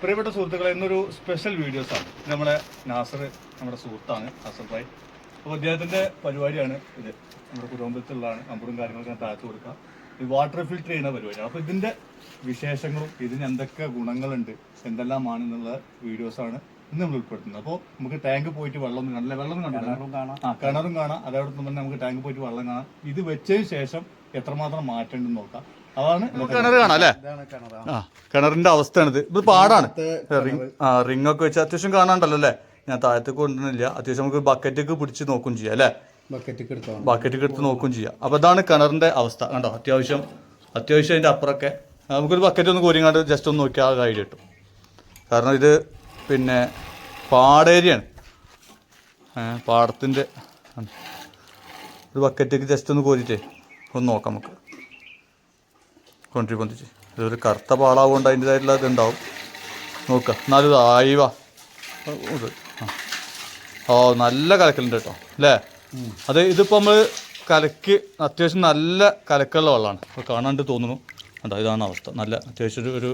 പ്രിയപ്പെട്ട സുഹൃത്തുക്കളെ ഇന്നൊരു സ്പെഷ്യൽ വീഡിയോസ് ആണ്. ഇത് നമ്മുടെ നാസർ നമ്മുടെ സുഹൃത്താണ് നാസർ ഭായ്. അപ്പോൾ അദ്ദേഹത്തിന്റെ പരിപാടിയാണ് ഇത്. നമ്മുടെ കുടുംബത്തിലുള്ളതാണ്. നമ്പറും കാര്യങ്ങളൊക്കെ ഞാൻ താഴ്ത്തു കൊടുക്കുക ഈ വാട്ടർ ഫിൽറ്റർ ചെയ്യുന്ന പരിപാടിയാണ് അപ്പോൾ ഇതിന്റെ വിശേഷങ്ങളും ഇതിന് എന്തൊക്കെ ഗുണങ്ങളുണ്ട് എന്തെല്ലാമാണ് എന്നുള്ള വീഡിയോസാണ് ഇന്ന് നമ്മൾ ഉൾപ്പെടുത്തുന്നത്. അപ്പോൾ നമുക്ക് ടാങ്ക് പോയിട്ട് വെള്ളം കാണില്ല വെള്ളം കാണാം. ആ കിണറും കാണാം. അതോടൊപ്പം തന്നെ നമുക്ക് ടാങ്ക് പോയിട്ട് വെള്ളം കാണാം. ഇത് വെച്ചതിന് ശേഷം എത്രമാത്രം മാറ്റേണ്ടെന്ന് നോക്കാം. അതാണ് കിണർ കാണാം അല്ലേ? ആ കിണറിന്റെ അവസ്ഥയാണിത്. ഇത് പാടാണ്. റിങ് ആ റിംഗ് ഒക്കെ വെച്ച് അത്യാവശ്യം കാണാണ്ടല്ലോ അല്ലേ? ഞാൻ താഴത്തേക്ക് കൊണ്ടുവന്നില്ല അത്യാവശ്യം നമുക്ക് ബക്കറ്റൊക്കെ പിടിച്ച് നോക്കും ചെയ്യാം അല്ലേ? ബക്കറ്റ് എടുത്തോ ബക്കറ്റൊക്കെ എടുത്ത് നോക്കും ചെയ്യാം. അപ്പൊ ഇതാണ് കിണറിന്റെ അവസ്ഥ. കണ്ടോ? അത്യാവശ്യം അത്യാവശ്യം അതിന്റെ അപ്പുറമൊക്കെ നമുക്കൊരു ബക്കറ്റ് ഒന്ന് കോരിങ്ങാണ്ട് ജസ്റ്റ് ഒന്ന് നോക്കിയാൽ ആ ഐഡിയ കിട്ടും. കാരണം ഇത് പിന്നെ പാടേരിയാണ്. പാടത്തിന്റെ. ഒരു ബക്കറ്റൊക്കെ ജസ്റ്റ് ഒന്ന് കോരിട്ടേ ഒന്ന് നോക്കാം നമുക്ക്. കൊണ്ടി പൊന്തിച്ച് ഇതൊരു കറുത്ത പാളാവുകൊണ്ട് അതിന്റെതായിട്ടുള്ള ഇതുണ്ടാവും. നോക്കുക എന്നാലും ഇത് ആയി വാ. ഇത്. ഓ നല്ല കലക്കലുണ്ട് കേട്ടോ. അല്ലേ? അത് ഇതിപ്പോൾ നമ്മൾ കലക്ക് അത്യാവശ്യം നല്ല കലക്കുള്ള വെള്ളമാണ്. ഇപ്പോൾ കാണാണ്ട് തോന്നുന്നു. കണ്ടോ ഇതാണ് അവസ്ഥ. നല്ല അത്യാവശ്യം ഒരു ഒരു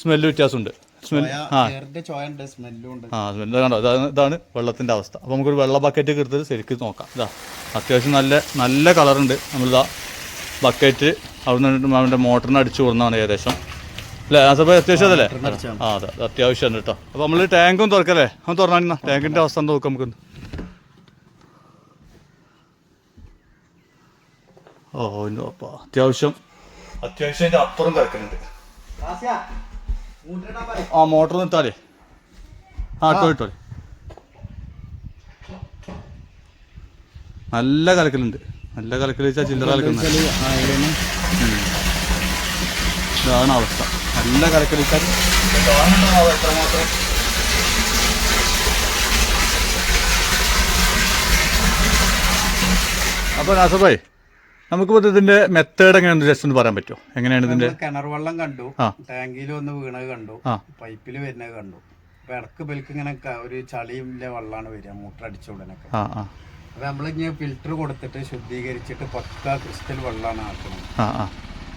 സ്മെല്ല് വ്യത്യാസമുണ്ട്. സ്മെൽ ആ. ആ സ്മെല്ല് കണ്ടോ ഇതാണ് ഇതാണ് വെള്ളത്തിന്റെ അവസ്ഥ. അപ്പോൾ നമുക്കൊരു വെള്ള ബക്കറ്റ് എടുത്ത് ശരിക്കും നോക്കാം. ഇതാ അത്യാവശ്യം നല്ല നല്ല കളറുണ്ട് നമ്മളിതാ ബക്കറ്റ് അവിടെ നിന്ന് അവന്റെ മോട്ടറിന് അടിച്ചു കൊടുന്നതാണ് ഏകദേശം. അല്ലേ? അപ്പോൾ അത്യാവശ്യം അതല്ലേ? ആ അതെ. അത് അത്യാവശ്യമാണ് കേട്ടോ. അപ്പോൾ നമ്മൾ ടാങ്കും തുറക്കല്ലേ? അവൻ തുറന്നാണ് ടാങ്കിന്റെ അവസ്ഥ എന്താ നോക്കാം നമുക്കൊന്ന്. ഓ അപ്പോൾ അത്യാവശ്യം അത്യാവശ്യം അതിന്റെ അപ്പുറം കിടക്കുന്നുണ്ട്. ആ മോട്ടർ നിർത്താലേ ആ ഇട്ടോ ഇട്ടോ. നല്ല കലക്കലുണ്ട്. നല്ല കലക്കൽ വെച്ചാൽ ചില്ലറ കലക്കുന്നുണ്ട് ഇതാണ് അവസ്ഥ. നല്ല കലക്കടിക്കാൻ അപ്പൊ എത്രമാത്രം അപ്പോൾ നാസഭായി നമുക്കിപ്പോൾ ഇതിന്റെ മെത്തേഡ് എങ്ങനെയാണ് ജസ്റ്റ് ഒന്ന് പറയാൻ പറ്റുമോ? എങ്ങനെയാണ് ഇതിന്റെ കിണർ വെള്ളം കണ്ടു ടാങ്കിൽ ഒന്ന് വീണത് കണ്ടു പൈപ്പിൽ വരുന്നത് കണ്ടു. അപ്പൊ ഇടയ്ക്ക് ബൽക്ക് ഇങ്ങനെ ഒരു ചളിയിലെ വെള്ളമാണ് വരിക മൂട്ടർ അടിച്ച ഉടനൊക്കെ അപ്പൊ നമ്മളിങ്ങനെ ഇനി ഫിൽറ്റർ കൊടുത്തിട്ട് ശുദ്ധീകരിച്ചിട്ട് പക്ക ക്രിസ്റ്റൽ വെള്ളമാണ് ആക്കുന്നത്.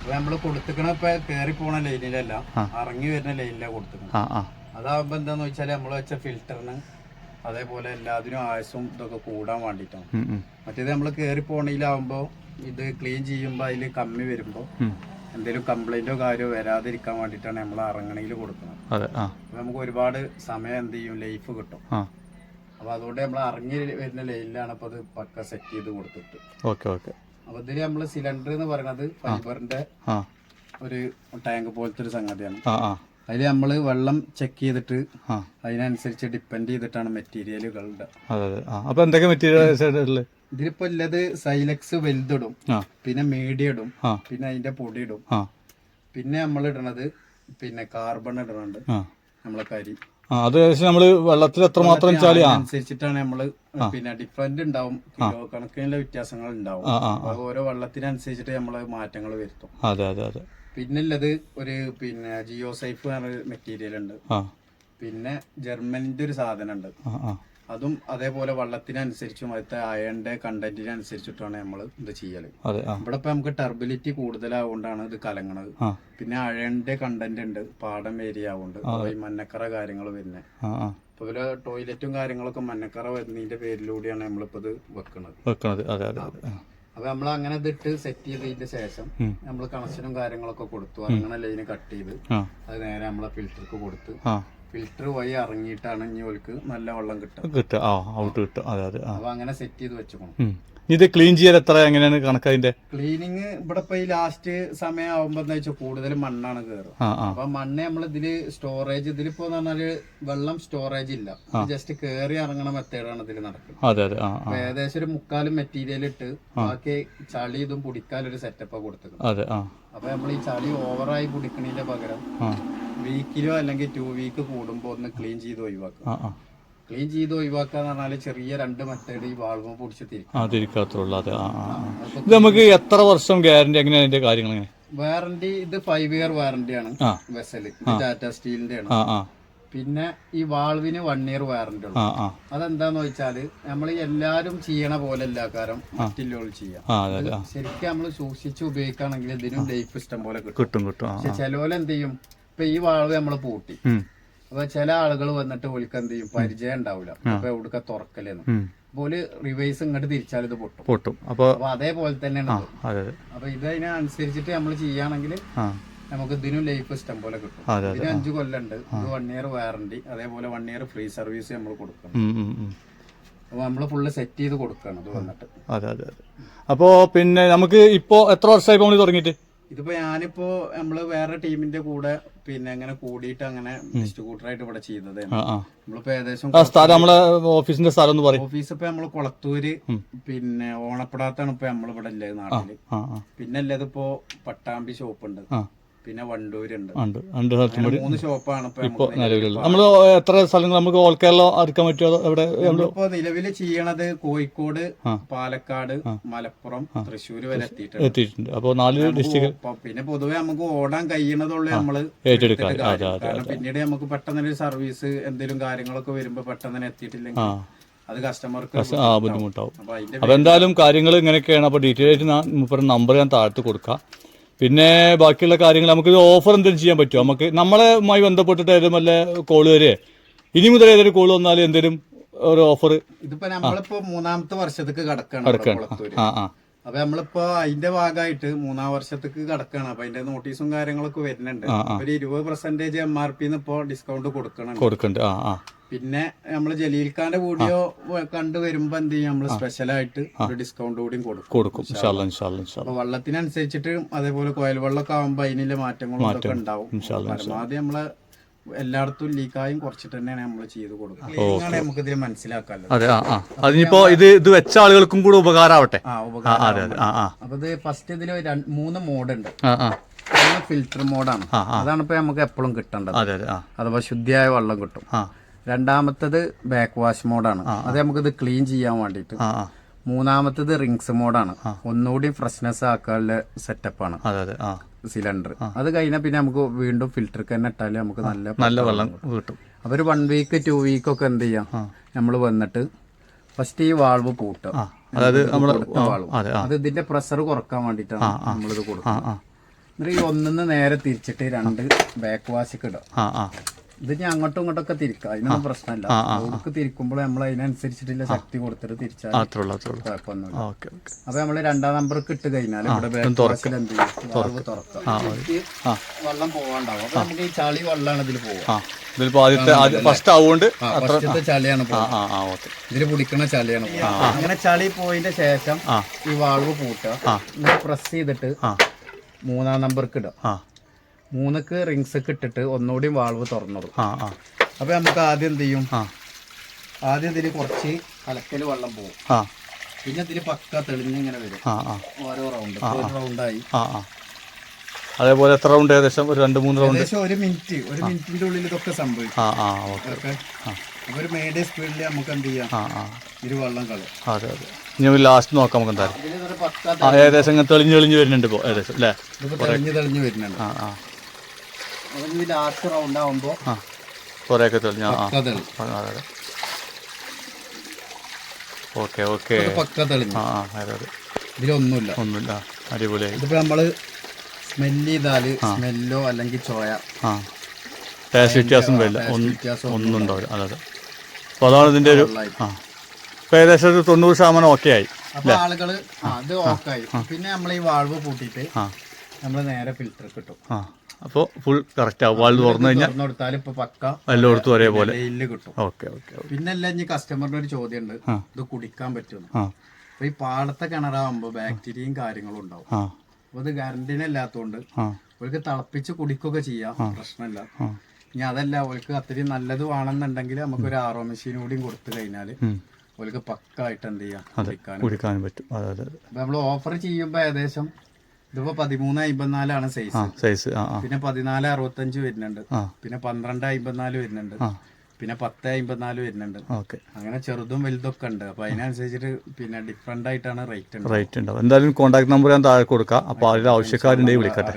അപ്പൊ നമ്മൾ കൊടുത്തിക്കണ ഇപ്പൊ കയറി പോണ ലൈനിലല്ല ഇറങ്ങി വരുന്ന ലൈനിലാണ് കൊടുത്തിക്കണം. അതാവുമ്പോ എന്താന്ന് വെച്ചാൽ നമ്മൾ വെച്ച ഫിൽറ്ററിന് അതേപോലെ എല്ലാത്തിനും ആയസും ഇതൊക്കെ കൂടാൻ വേണ്ടിയിട്ടാണ് ഉം, മറ്റേത് നമ്മൾ കയറി പോണയിലാവുമ്പോ ഇത് ക്ലീൻ ചെയ്യുമ്പോൾ അതിൽ കമ്മി വരുമ്പോ എന്തേലും എന്തെങ്കിലും കംപ്ലൈന്റോ കാര്യമോ വരാതിരിക്കാൻ വേണ്ടിട്ടാണ് നമ്മൾ ഇറങ്ങണയിൽ കൊടുക്കുന്നത് അപ്പൊ നമുക്ക് ഒരുപാട് സമയം എന്ത് ചെയ്യും? ലൈഫ് കിട്ടും. അപ്പൊ അതുകൊണ്ട് നമ്മൾ ഇറങ്ങി വരുന്ന ലൈനിലാണ് ഇപ്പൊ അത് പക്ക സെറ്റ് ചെയ്ത് കൊടുത്തിട്ട്. Okay okay. അപ്പൊ നമ്മൾ സിലിണ്ടർ എന്ന് പറയുന്നത് ഫൈബറിന്റെ ഒരു ടാങ്ക് പോലത്തെ ഒരു സംഗതിയാണ്. അതിൽ അതിൽ നമ്മൾ വെള്ളം ചെക്ക് ചെയ്തിട്ട് അതിനനുസരിച്ച് ഡിപ്പെൻഡ് ചെയ്തിട്ടാണ് മെറ്റീരിയലുകൾ എന്തൊക്കെ മെറ്റീരിയൽ ഇതിലിപ്പോ ഉള്ളത് സൈലക്സ് വലുതിടും പിന്നെ മീഡിയ ഇടും പിന്നെ അതിന്റെ പൊടി ഇടും. പിന്നെ നമ്മൾ ഇടണത് പിന്നെ കാർബൺ ഇടണുണ്ട് നമ്മളെ കരി. അത് ഏകദേശം നമ്മൾ വെള്ളത്തിൽ എത്രമാത്രം ചാലി അനുസരിച്ചിട്ടാണ് നമ്മൾ പിന്നെ ഡിഫറെന്റ് ഉണ്ടാവും. കിലോ കണക്കിനുള്ള വ്യത്യാസങ്ങൾ ഉണ്ടാവും. ഓരോ വെള്ളത്തിനനുസരിച്ചിട്ട് നമ്മൾ മാറ്റങ്ങൾ വരുത്തും. അതെ അതെ അതെ. പിന്നെ ഉള്ളത് ഒരു പിന്നെ ജിയോ സൈഫ് പറഞ്ഞ മെറ്റീരിയൽ ഉണ്ട്. പിന്നെ ജർമ്മനിന്റെ ഒരു സാധനം ഉണ്ട് അതും അതേപോലെ വെള്ളത്തിനനുസരിച്ചും അതിലത്തെ അയണിന്റെ കണ്ടന്റിനനുസരിച്ചിട്ടാണ് നമ്മൾ ഇത് ചെയ്യൽ. ഇവിടെ ഇപ്പൊ നമുക്ക് ടർബിലിറ്റി കൂടുതലാവുകൊണ്ടാണ് ഇത് കലങ്ങണത്. പിന്നെ അയണിന്റെ കണ്ടന്റ് ഉണ്ട് പാടം ഏരിയ ആവുണ്ട്. ഈ മഞ്ഞക്കറ കാര്യങ്ങൾ വരുന്നത് ഇപ്പൊ ഇതിൽ ടോയ്ലറ്റും കാര്യങ്ങളൊക്കെ മഞ്ഞക്കറ വരുന്നതിന്റെ പേരിലൂടെയാണ് നമ്മളിപ്പോ ഇത് വെക്കണത്. വെക്കണത്. അതെ അതെ അപ്പൊ നമ്മൾ അങ്ങനെ ഇതിട്ട് സെറ്റ് ചെയ്തതിന്റെ ശേഷം. നമ്മൾ കണക്ഷനും കാര്യങ്ങളൊക്കെ കൊടുത്തു. അങ്ങനെ ലൈന് കട്ട് ചെയ്ത് അത് നേരെ നമ്മളെ ഫിൽറ്റർക്ക് കൊടുത്ത് ഫിൽറ്റർ വഴി ഇറങ്ങിയിട്ടാണ് ഇനി ഓൽക്ക് നല്ല വെള്ളം കിട്ടും കിട്ടുക. ആ ഔട്ട് കിട്ടുക. അതെ അതെ ആ. അപ്പൊ അങ്ങനെ സെറ്റ് ചെയ്ത് വെച്ചോണം. ഇത് ക്ലീൻ ചെയ്യാൻ എത്ര എങ്ങനെയാണ് കണക്ക് അതിന്റെ ക്ലീനിങ് ഇവിടെ ഇപ്പൊ ഈ ലാസ്റ്റ് സമയം ആവുമ്പോ എന്താ വെച്ചാൽ കൂടുതൽ മണ്ണാണ് കയറുക അപ്പൊ മണ്ണ് നമ്മൾ ഇതിൽ സ്റ്റോറേജ് ഇതിലിപ്പോ പറഞ്ഞാൽ വെള്ളം സ്റ്റോറേജ് ഇല്ല. ജസ്റ്റ് കേറി ഇറങ്ങണ മെത്തേഡാണ് ഇതിൽ നടക്കുന്നത്. ഏകദേശം ഒരു മുക്കാലും മെറ്റീരിയൽ ഇട്ട് ബാക്കി ചളി ഇതും കുടിക്കാനൊരു സെറ്റപ്പ് കൊടുത്തത് അപ്പൊ നമ്മൾ ഈ ചളി ഓവറായി കുടിക്കണതിന്റെ പകരം വീക്കിലോ അല്ലെങ്കിൽ ടു വീക്ക് കൂടുമ്പോ ഒന്ന് ക്ലീൻ ചെയ്ത് ഒഴിവാക്കുക. ക്ലീൻ ചെയ്ത് ഒഴിവാക്കുക എന്ന് പറഞ്ഞാൽ ചെറിയ രണ്ട് മെത്തേഡ് ഈ വാൾവ് പൊടിച്ച് തിരിക്കും. ആ തിരിക്കാത്തുള്ളൂ. അതെ ആ ആ ആ. ഇത് നമുക്ക് എത്ര വർഷം ഗ്യാരണ്ടി അങ്ങനെ അതിന്റെ കാര്യങ്ങൾ എങ്ങനെ വാറന്റി ഇത് ഫൈവ് ഇയർ ആ. വെസൽ ടാറ്റ സ്റ്റീലിന്റെ ആണ്. പിന്നെ ഈ വാൾവിന് വൺ ഇയർ വാറണ്ടി ഉള്ളു. അതെന്താന്ന് വെച്ചാൽ നമ്മൾ എല്ലാരും ചെയ്യണ പോലെ എല്ലാ കാരം മറ്റുള്ളവർ ചെയ്യാം. ശരിക്കും നമ്മൾ സൂക്ഷിച്ച് ഉപയോഗിക്കുകയാണെങ്കിൽ ഇതിനും ലൈഫ് ഇഷ്ടം പോലെ കിട്ടും. കിട്ടും പക്ഷെ എന്ത് ചെയ്യും? ഇപ്പൊ ഈ വാൾവ് നമ്മൾ പൂട്ടി. അപ്പൊ ചില ആളുകൾ വന്നിട്ട് ഓൽക്ക് എന്ത് ചെയ്യും? പരിചയം ഉണ്ടാവില്ല അപ്പൊ എവിടുക്ക തുറക്കലെന്ന്. പോലെ റിവേഴ്സ് ഇങ്ങോട്ട് തിരിച്ചാൽ ഇത് പൊട്ടും. പൊട്ടും. അപ്പൊ അതേപോലെ തന്നെയാണ് അപ്പൊ ഇതിനനുസരിച്ചിട്ട് നമ്മൾ ചെയ്യുകയാണെങ്കിൽ നമുക്ക് ഇതിനും ലൈഫ് ഇഷ്ടം പോലെ കിട്ടും. ഇതിന് അഞ്ചു കൊല്ലുണ്ട്. ഇത് വൺ ഇയർ വാറണ്ടി അതേപോലെ വൺ ഇയർ ഫ്രീ സർവീസ് നമ്മൾ കൊടുക്കണം. അപ്പൊ നമ്മൾ ഫുള്ള് സെറ്റ് ചെയ്ത് കൊടുക്കണം ഇത് വന്നിട്ട്. അതെ അതെ അതെ. അപ്പോൾ പിന്നെ നമുക്ക് ഇപ്പോ എത്ര വർഷമായി നമ്മൾ തുടങ്ങിയിട്ട്? ഇതിപ്പോ ഞാനിപ്പോ നമ്മൾ വേറെ ടീമിന്റെ കൂടെ പിന്നെ അങ്ങനെ കൂടിയിട്ട് അങ്ങനെ ഡിസ്ട്രിബ്യൂട്ടറായിട്ട് ഇവിടെ ചെയ്തത് നമ്മളിപ്പോ ഏകദേശം സ്ഥലം നമ്മളെ ഓഫീസിന്റെ സ്ഥലം ഒന്ന് പറയും. ഓഫീസ് ഇപ്പൊ നമ്മൾ കൊളത്തൂര് പിന്നെ ഓണപ്പെടാത്താണ് ഇപ്പൊ നമ്മളിവിടെ ഉള്ളത് നാട്ടിൽ. പിന്നെ ഉള്ളത് ഇപ്പോ പട്ടാമ്പി ഷോപ്പ് ഉണ്ട്. പിന്നെ വണ്ടൂരുണ്ട്. ഉണ്ട്. രണ്ട് സ്ഥലത്തും അങ്ങനെ മൂന്ന് ഷോപ്പാണ് ഇപ്പൊ ഇപ്പോൾ നിലവിലുള്ളത്. നമ്മൾ എത്ര സ്ഥലങ്ങൾ നമുക്ക് ഓൾ കേരള അടുക്കാൻ പറ്റുമോ? എവിടെ? നിലവിൽ നിലവിൽ ചെയ്യണത് കോഴിക്കോട് പാലക്കാട് മലപ്പുറം തൃശ്ശൂര് വരെ എത്തിയിട്ടുണ്ട്. എത്തിയിട്ടുണ്ട്. അപ്പോൾ നാല് ഡിസ്ട്രിക്ട് പിന്നെ പൊതുവെ നമുക്ക് ഓടാൻ കഴിയണതുള്ളൂ നമ്മൾ ഏറ്റെടുക്കാൻ. കാരണം പിന്നീട് നമുക്ക് പെട്ടെന്ന് ഒരു സർവീസ് എന്തെങ്കിലും കാര്യങ്ങളൊക്കെ വരുമ്പോ പെട്ടെന്ന് എത്തിയിട്ടില്ലെങ്കിൽ അത് കസ്റ്റമർക്ക് ആ ബുദ്ധിമുട്ടാവും. അപ്പൊ അപ്പോൾ എന്തായാലും കാര്യങ്ങൾ ഇങ്ങനെയൊക്കെയാണ്. അപ്പോൾ ഡീറ്റെയിൽ ആയിട്ട് ഞാൻ മുപ്പത് നമ്പർ ഞാൻ താഴത്ത് കൊടുക്കാം. പിന്നെ ബാക്കിയുള്ള കാര്യങ്ങൾ നമുക്ക് ഓഫർ എന്തെങ്കിലും ചെയ്യാൻ പറ്റുമോ? നമുക്ക് നമ്മളുമായി ബന്ധപ്പെട്ടിട്ട് ഏതെങ്കിലും വല്ല കോൾ വരെ. ഇനി മുതൽ ഏതൊരു കോൾ വന്നാലും എന്തെങ്കിലും ഒരു ഓഫർ ഇതിപ്പോ നമ്മളിപ്പോ മൂന്നാമത്തെ വർഷത്തേക്ക് കടക്കാണ് കടക്കാണ്. ആ ആ. അപ്പൊ നമ്മളിപ്പോ അതിന്റെ ഭാഗമായിട്ട് മൂന്നാം വർഷത്തേക്ക് കടക്കാണ്. അപ്പൊ അതിന്റെ നോട്ടീസും കാര്യങ്ങളൊക്കെ വരുന്നുണ്ട്. ഒരു ഇരുപത് പെർസെന്റേജ് എം ആർ പി ഇപ്പൊ ഡിസ്കൗണ്ട് കൊടുക്കണം കൊടുക്കണ്ട്. പിന്നെ നമ്മൾ ജലീൽ ഖാന്റെ വീഡിയോ കണ്ടു വരുമ്പോ എന്ത് ചെയ്യും? നമ്മൾ സ്പെഷ്യലായിട്ട് ഒരു ഡിസ്കൗണ്ട് കൂടി കൊടുക്കും. വെള്ളത്തിനനുസരിച്ചിട്ട് അതേപോലെ കോയൽ വെള്ളമൊക്കെ ആകുമ്പോ അതിനുള്ള മാറ്റങ്ങളും ഇതൊക്കെ ഉണ്ടാവും. പരമാവധി നമ്മൾ എല്ലായിടത്തും ലീക്കായും കുറച്ചിട്ട് തന്നെയാണ് നമ്മൾ ചെയ്ത് കൊടുക്കുന്നത്. നമുക്ക് ഇതിൽ മനസ്സിലാക്കാമല്ലോ അതെ ആ ആ. അതിനിപ്പോ ഇത് ഇത് വെച്ച ആളുകൾക്കും കൂടെ ഉപകാരമാവട്ടെ അപ്പൊ ഇത് ഫസ്റ്റ് ഇതിൽ മൂന്ന് മോഡ് ഉണ്ട് ആ. ആ ഫിൽറ്റർ മോഡാണ് അതാണ് ഇപ്പൊ നമുക്ക് എപ്പോഴും കിട്ടേണ്ടത്. അഥവാ ശുദ്ധിയായ വെള്ളം കിട്ടും. രണ്ടാമത്തത് ബാക്ക് വാഷ് മോഡാണ് അത് നമുക്ക് ഇത് ക്ലീൻ ചെയ്യാൻ വേണ്ടിയിട്ട് മൂന്നാമത്തത് റിങ്സ് മോഡാണ് ഒന്നുകൂടി ഫ്രഷ്നെസ് ആക്കാനുള്ള സെറ്റപ്പാണ് സിലിണ്ടർ. അത് കഴിഞ്ഞാൽ പിന്നെ നമുക്ക് വീണ്ടും ഫിൽറ്റർക്ക് തന്നെ ഇട്ടാൽ നമുക്ക് നല്ല നല്ല വെള്ളം കിട്ടും. അപ്പൊ ഒരു വൺ വീക്ക് ടു വീക്ക് ഒക്കെ എന്ത് ചെയ്യാം? നമ്മൾ വന്നിട്ട് ഫസ്റ്റ് ഈ വാൾവ് പൂട്ടുക. അതായത് നമ്മൾ അതെ ഇതിന്റെ പ്രഷർ കുറയ്ക്കാൻ വേണ്ടിട്ടാണ് നമ്മളിത് കൊടുക്കുക. എന്നിട്ട് ഈ ഒന്നിന്ന് നേരെ തിരിച്ചിട്ട് രണ്ട് ബാക്ക് വാശിക്ക് ഇടുക. ആ. ഇത് ഞാൻ അങ്ങോട്ടും ഇങ്ങോട്ടൊക്കെ തിരിക്കാം. അതിനൊന്നും പ്രശ്നമില്ല. നമുക്ക് തിരിക്കുമ്പോൾ നമ്മൾ അതിനനുസരിച്ചിട്ടുള്ള ശക്തി കൊടുത്തിട്ട് തിരിച്ചാൽ കുഴപ്പമൊന്നുമില്ല. അപ്പൊ നമ്മൾ രണ്ടാം നമ്പർ ഇട്ട് കഴിഞ്ഞാൽ ഇവിടെ ബാക്ക് വാശിൽ എന്ത് ചെയ്യും തുറക്കാം. വെള്ളം പോവാണ്ടാവും. അപ്പൊ നമുക്ക് ഈ ചളി വെള്ളമാണ് ഇതിൽ പോവാ. ഇതിലിപ്പോ ആദ്യത്തെ ഫസ്റ്റ് ആവുകൊണ്ട് ഫസ്റ്റത്തെ ചളിയാണ് ഇതിൽ പിടിക്കുന്ന ചളിയാണ് അങ്ങനെ ചളി പോയതിന്റെ ശേഷം. ഈ വാൾവ് പൂട്ടുക. പ്രസ് ചെയ്തിട്ട് മൂന്നാം നമ്പർക്ക് ഇടുക. ആ. മൂന്നക്ക് റിങ്സ് ഒക്കെ ഇട്ടിട്ട് ഒന്നുകൂടി വാൾവ് തുറന്നിടും ആ അപ്പൊ നമുക്ക് ആദ്യം എന്ത് ചെയ്യും? ആദ്യം ഇതിൽ കുറച്ച് കലക്കൽ വെള്ളം പോകും പിന്നെ ഇതിൽ പക്ക തെളിഞ്ഞ് ഇങ്ങനെ വരും ഓരോ റൗണ്ട് റൗണ്ടായി അതേപോലെ എത്ര റൗണ്ട് ഏകദേശം ഒരു രണ്ട് മൂന്ന് റൗണ്ട് ഏകദേശം ഒരു മിനിറ്റ് ഒരു മിനിറ്റിന്റെ ഉള്ളിൽ ഇതൊക്കെ സംഭവിക്കും. അപ്പൊ ഒരു മേഡേ സ്പീഡിൽ നമുക്ക് എന്ത് ചെയ്യാം? ഇരു വെള്ളം കളയും. അതെ അതെ. ഇനി ലാസ്റ്റ് നോക്കാം നമുക്ക് എന്തായാലും. ഏകദേശം ഇങ്ങനെ തെളിഞ്ഞ് തെളിഞ്ഞ് വരുന്നുണ്ട് ഇപ്പോൾ ഏകദേശം അല്ലേ? തെളിഞ്ഞ് തെളിഞ്ഞ് വരുന്നുണ്ട്. ആ ആ. ലാസ്റ്റ് റൗണ്ട് ആവുമ്പോൾ ആ. കുറേയൊക്കെ തെളിഞ്ഞ് ആ അതെ ഓക്കെ ഓക്കെ. ആ ആ അതെ അതെ ഇതിലൊന്നുമില്ല. ഒന്നുമില്ല. അടിപൊളിയായി. നമ്മൾ സ്മെല്ല് ചെയ്താൽ സ്മെല്ലോ അല്ലെങ്കിൽ ചോയ. ആ. ടേസ്റ്റ് വ്യത്യാസം വരില്ല. ഒന്നും ഉണ്ടാവില്ല. അതെ അതെ. അപ്പോൾ അതാണ് ഇതിന്റെ ഒരു ആ. ഇപ്പോൾ ഏകദേശം ഒരു തൊണ്ണൂറ് ശതമാനം ഓക്കെ ആയി അപ്പോൾ ആളുകൾ അത് അത് ആയി. പിന്നെ നമ്മൾ ഈ വാൾവ് പൂട്ടിയിട്ട് നമ്മൾ നേരെ ഫിൽറ്റർ കിട്ടും ആ. അപ്പോൾ ഫുൾ കറക്റ്റ് ആവും വാൾ തുറന്നു കഴിഞ്ഞാൽ കൊടുത്താൽ ഇപ്പൊ പക്ക എല്ലായിടത്തും ഒരേപോലെ. കിട്ടും. ഓക്കെ ഓക്കെ പിന്നെ അല്ല ഇനി കസ്റ്റമറിന്റെ ഒരു ചോദ്യം ഉണ്ട് ഇത് കുടിക്കാൻ പറ്റുമെന്ന് ആ. അപ്പൊ ഈ പാടത്തെ കിണറാകുമ്പോ ബാക്ടീരിയയും കാര്യങ്ങളും ഉണ്ടാവും. അപ്പൊ ഇത് ഗ്യാരണ്ടീനെ ഇല്ലാത്തതുകൊണ്ട് ആ. അവർക്ക് തിളപ്പിച്ച് കുടിക്കുകയൊക്കെ ചെയ്യാം. പ്രശ്നമില്ല ഇനി അതല്ല അവർക്ക് അത്രയും നല്ലത് വേണമെന്നുണ്ടെങ്കിൽ നമുക്ക് ഒരു ആറോ മെഷീൻ കൂടിയും കൊടുത്തു കഴിഞ്ഞാൽ ഉം. അവർക്ക് പക്കായിട്ട് എന്ത് ചെയ്യാം? കുടിക്കാൻ കുടിക്കാനും പറ്റും. നമ്മൾ ഓഫർ ചെയ്യുമ്പോ ഏകദേശം ഇതിപ്പോ പതിമൂന്ന് അമ്പത്തിനാലാണ് സൈസ് സൈസ് പിന്നെ പതിനാല് അറുപത്തഞ്ച് വരുന്നുണ്ട്. പിന്നെ പന്ത്രണ്ട് അമ്പത്തിനാല് വരുന്നുണ്ട്. പിന്നെ പത്ത് അമ്പത്തിനാല് വരുന്നുണ്ട്. ഓക്കെ. അങ്ങനെ ചെറുതും വലുതൊക്കെ ഉണ്ട്. അപ്പൊ അതിനനുസരിച്ചിട്ട് പിന്നെ ഡിഫറെന്റ് ആയിട്ടാണ് റേറ്റ് ഉണ്ട്. റേറ്റ് ഉണ്ടാവും എന്തായാലും കോൺടാക്ട് നമ്പർ ഞാൻ താഴെ കൊടുക്കാം. അപ്പൊ അതിൽ ആവശ്യക്കാരുണ്ടെങ്കിൽ വിളിക്കട്ടെ.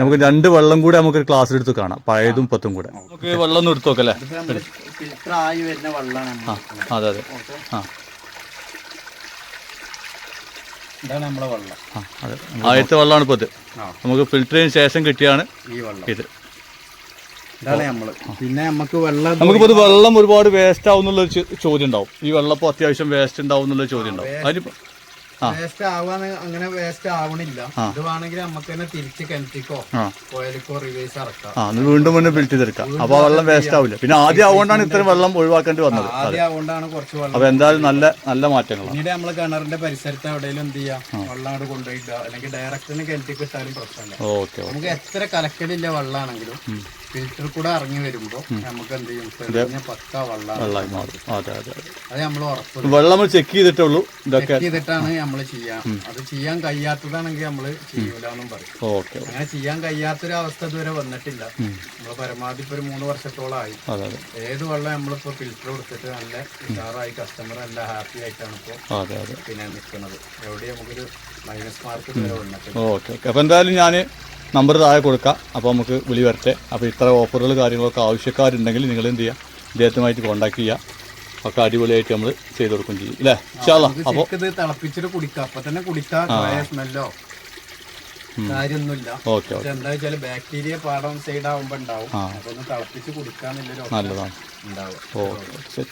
നമുക്ക് രണ്ട് വെള്ളം കൂടെ നമുക്ക് ക്ലാസ് എടുത്ത് കാണാം. പഴയതും പത്തും കൂടെ. നമുക്ക് വെള്ളം ഒന്ന് എടുത്തു നോക്കല്ലേ? ഫിൽറ്റർ ആയി വരുന്ന വെള്ളമാണ് അതെ അതെ. ഓക്കെ. ആ. ഇതാണ് നമ്മളെ വെള്ളം. ആ അതെ. ആദ്യത്തെ വെള്ളമാണ് ഇപ്പോൾ ഇത്. ആ. നമുക്ക് ഫിൽറ്ററിന് ശേഷം കിട്ടിയാണ് ഈ വെള്ളം. ഇത്. ഇതാണ് നമ്മൾ. പിന്നെ നമുക്ക് വെള്ളം നമുക്കിപ്പോൾ ഇത് വെള്ളം ഒരുപാട് വേസ്റ്റ് ആവുന്നുള്ള എന്നുള്ളൊരു ചോ- ചോദ്യം ഉണ്ടാവും. ഈ വെള്ളം ഇപ്പോൾ അത്യാവശ്യം വേസ്റ്റ് ഉണ്ടാവും എന്നുള്ളൊരു ചോദ്യം ഉണ്ടാവും. അതിന്. വേസ്റ്റ് ആവാന്ന് അങ്ങനെ വേസ്റ്റ് ആവണില്ല. ഇത് വേണമെങ്കിൽ നമുക്ക് തന്നെ തിരിച്ച് കിണറ്റിക്കോ കോയലിക്കോ റിവേഴ്സ് ഇറക്കാം. വീണ്ടും വീണ്ടും ഫിൽറ്റ് ചെയ്തെടുക്കാം അപ്പൊ വെള്ളം വേസ്റ്റ് ആവില്ല പിന്നെ ആദ്യം ആവുകൊണ്ടാണ് ഇത്രയും വെള്ളം ഒഴിവാക്കേണ്ടി വന്നത്. ആദ്യം ആവുകൊണ്ടാണ് കുറച്ച് വെള്ളം അപ്പൊ എന്തായാലും നല്ല നല്ല മാറ്റങ്ങൾ പിന്നീട് നമ്മൾ കിണറിന്റെ പരിസരത്ത് എവിടെയെങ്കിലും എന്ത് ചെയ്യാം? വെള്ളം അവിടെ കൊണ്ടുപോയിട്ടോ അല്ലെങ്കിൽ ഡയറക്റ്റ് കിണറ്റിക്ക് ഇട്ടാലും പ്രശ്നമില്ല. നമുക്ക് എത്ര കലക്കലില്ല വെള്ളമാണെങ്കിലും ഫിൽറ്റർ കൂടെ ഇറങ്ങി വരുമ്പോൾ നമുക്ക് എന്ത് ചെയ്യും? പക്ക വെള്ളമായി മാറും. അതെ അതെ അതെ. നമ്മൾ ഉറപ്പ് വെള്ളം നമ്മൾ ചെക്ക് ചെയ്തിട്ടുള്ളൂ. ഇതൊക്കെ ചെക്ക് ചെയ്തിട്ടാണ് നമ്മൾ ചെയ്യാം. അത് ചെയ്യാൻ കഴിയാത്തതാണെങ്കിൽ നമ്മൾ ചെയ്യൂലെന്നും പറയും. ഓക്കെ അങ്ങനെ ചെയ്യാൻ കഴിയാത്തൊരു അവസ്ഥ ഇതുവരെ വന്നിട്ടില്ല. നമ്മൾ പരമാവധി ഇപ്പൊ ഒരു മൂന്ന് വർഷത്തോളമായി ഏത് വെള്ളം നമ്മളിപ്പോ ഫിൽറ്റർ കൊടുത്തിട്ട് നല്ല ഉഷാറായി കസ്റ്റമർ നല്ല ഹാപ്പി ആയിട്ടാണ് ഇപ്പോ പിന്നെ നിൽക്കുന്നത് എവിടെ നമുക്കൊരു മൈനസ് മാർക്ക് വരെ വന്നിട്ടുണ്ട് ഓക്കെ അപ്പോൾ എന്തായാലും ഞാൻ നമ്പർ താഴെ കൊടുക്കാം. അപ്പോൾ നമുക്ക് വിളി വരട്ടെ. അപ്പോൾ ഇത്ര ഓഫറുകൾ കാര്യങ്ങളൊക്കെ ആവശ്യക്കാരുണ്ടെങ്കിൽ നിങ്ങൾ എന്ത് ചെയ്യുക ഇദ്ദേഹത്തുമായിട്ട് കോൺടാക്ട് ചെയ്യുക. ഒക്കെ അടിപൊളിയായിട്ട് നമ്മൾ ചെയ്തു കൊടുക്കും ചെയ്യും. അല്ലേ നമുക്ക് അപ്പോൾ ശരിക്കും ഇത് തിളപ്പിച്ചിട്ട് കുടിക്കാം. അപ്പൊ തന്നെ സ്മെല്ലോ ഓക്കെ എന്താ വെച്ചാൽ ബാക്ടീരിയ പാടം സൈഡ് ആവുമ്പോ ഉണ്ടാവും. അപ്പൊ ഒന്ന് തിളപ്പിച്ച് കുടിക്കാന്നുള്ളൊരു നല്ലതാണ്. ഉണ്ടാവും ഓക്കെ